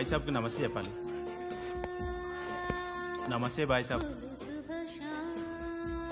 Bye సాబ్కి నమస్తే చెప్పాలి నమస్తే బాయ్ సాబ్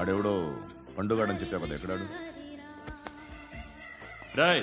ఆడెవడో పండుగాడని చెప్పావు కదా ఎక్కడాడు రాయ్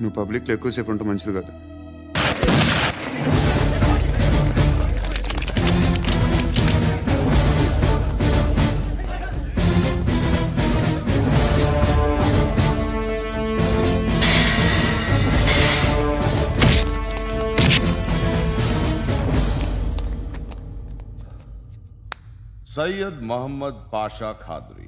నువ్వు పబ్లిక్లో ఎక్కువసేపు ఉంటే మంచిది కదా సయ్యద్ మహమ్మద్ పాషా ఖాద్రి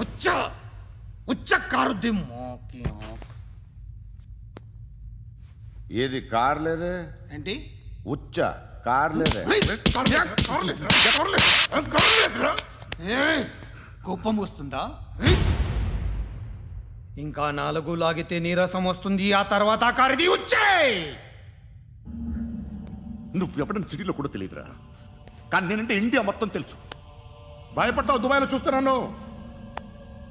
ఉచ్చ ఉచ్చ కారుద్ది మోకి ఆక్. ఏది కార్ లేదే? ఏంటి? ఉచ్చ కార్ లేదే. కోపం వస్తుందా? ఇంకా నాలుగు లాగితే నీరసం వస్తుంది ఆ తర్వాత కారిది ఉచ్చే. నువ్వు ఎప్పుడైనా సిటీలో కూడా తెలియదురా. కానీ నేనంటే ఇండియా మొత్తం తెలుసు. భయపడతావు దుబాయ్లో చూస్తున్నాను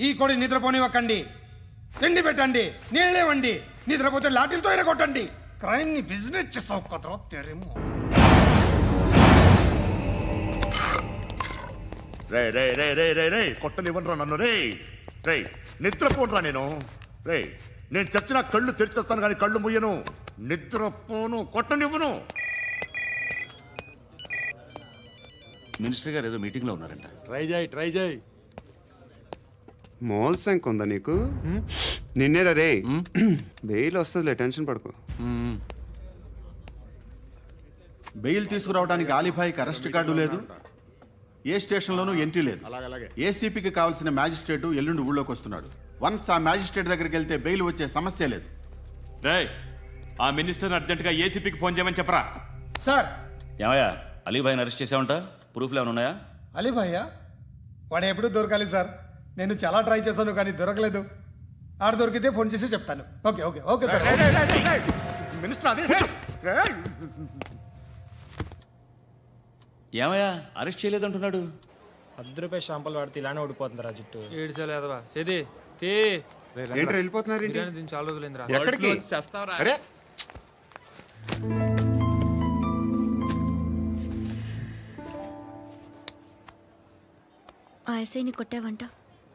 ఈ కోడి నిద్రపోనివ్వకండి. తిండి పెట్టండి నీళ్ళేవండి నిద్రపోతే లాఠీలతో ఎరగొట్టండి క్రైమ్ని బిజినెస్ చేసావు కదరా తెరేమో. రే రే రే రే రే రే కొట్టనివ్వనరా నన్ను రే. రే నిద్రపోనరా నేను. రే నేను చచ్చిన కళ్ళు తెరిచేస్తాను కానీ కళ్ళు ముయ్యను నిద్రపోను కొట్టనివ్వను. మినిస్టర్ గారు ఏదో మీటింగ్లో ఉన్నారంట. ట్రై చేయి ట్రై చేయి. మోల్ సంక్ ఉందా నీకు నిన్నేరా రే బెయిల్ వస్తుందిలే టెన్షన్ పడుకో. బెయిల్ తీసుకురావడానికి ఆలిభాయికి అరెస్ట్ కార్డు లేదు. ఏ స్టేషన్లోనూ ఎంట్రీ లేదు. ఏసీపీకి కావాల్సిన మ్యాజిస్ట్రేటు ఎల్లుండి ఊళ్ళోకి వస్తున్నాడు. వన్స్ ఆ మ్యాజిస్ట్రేట్ దగ్గరికి వెళ్తే బెయిల్ వచ్చే సమస్య లేదు. రేయ్ ఆ మినిస్టర్ అర్జెంటుగా ఏసీపీకి ఫోన్ చేయమని చెప్పరా? సార్! ఏమయ్యా అలీభాయిని అరెస్ట్ చేసావంట? ప్రూఫ్లు ఏమైనా ఉన్నాయా? అలీ భయ్యా వాడు ఎప్పుడు దొరకాలి సార్. నేను చాలా ట్రై చేశాను కానీ దొరకలేదు. ఆడ దొరికితే ఫోన్ చేసి చెప్తాను. Okay okay okay sir. Minister అదే ఏమయ్యా అరెస్ట్ చేయలేదంటున్నాడు. పది రూపాయలు షాంపూలు వాడితే ఇలానే ఓడిపోతుంది రా జుట్టు. ఏడు లేదవా చేది తీ. ఏంట్రా వెళ్ళిపోతున్నారు ఏంటి? బిర్యానీ దీన్ని చాలా రోజులైందిరా. ఎక్కడికి? అరే. ఆ ఎస్ఐని కొట్టావంట?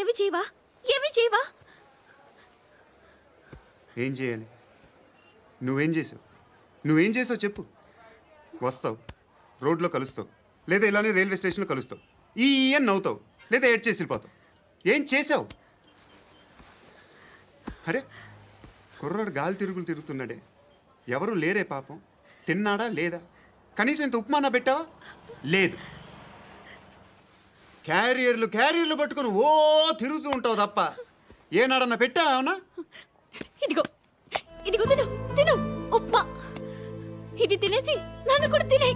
ఏమి చేయవా? ఏమి చేయవా? ఏం చేయాలి? నువ్వేం చేసావు? నువ్వేం చేసావు చెప్పు. వస్తావు. రోడ్లో కలుస్తావు. లేదా ఇలానే రైల్వే స్టేషన్లో కలుస్తావు. ఈ ఈ అని నవ్వుతావు. లేదా ఏడ్ చేసి వెళ్ళిపోతావు ఏం చేసావు? అరే కుర్రాడు గాలి తిరుగులు తిరుగుతున్నాడే. ఎవరు లేరే పాపం. తిన్నాడా లేదా? కనీసం ఇంత ఉప్మానా పెట్టావా? లేదు. క్యారియర్లు క్యారియర్లు పట్టుకొని ఓ తిరుగుతూ ఉంటావు తప్ప. ఏనాడన్నా పెట్టావా అవునా ఇదిగో ఇదిగో తిను తిను ఉప్మా ఇది తినేసి నన్ను కూడా తినే.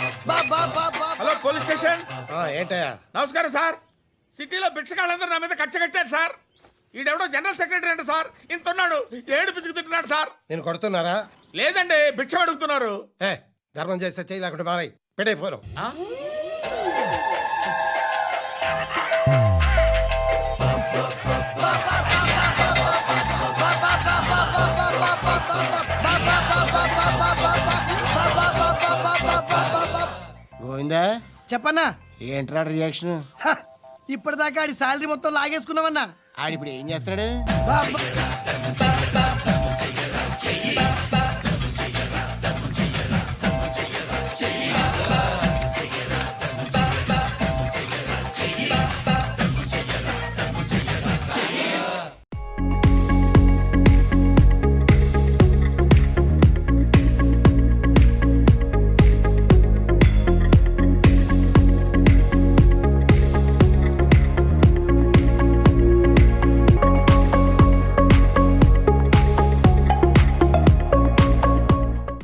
Hello police station? ఏంటయ్యా? నమస్కారం సార్. సిటీలో భిక్షకాళ్ళందరూ నా మీద కచ్చ కట్టారు సార్. ఈడెవడో జనరల్ సెక్రటరీ అంట సార్. ఇంత ఉన్నాడు ఏడు పిచ్చుకు తింటున్నాడు సార్. నేను కొడుతున్నారా? లేదండి భిక్ష అడుగుతున్నారు. ఏ ధర్మం చేస్తే చేయి లేకుండా మారాయి. పెట్టే ఫోను. గోవిందా చెప్పన్నా. ఏంట్రా రియాక్షన్ ఇప్పటిదాకా ఆడి శాలరీ మొత్తం లాగేసుకున్నావన్నా. ఆడిప్పుడు ఏం చేస్తున్నాడు?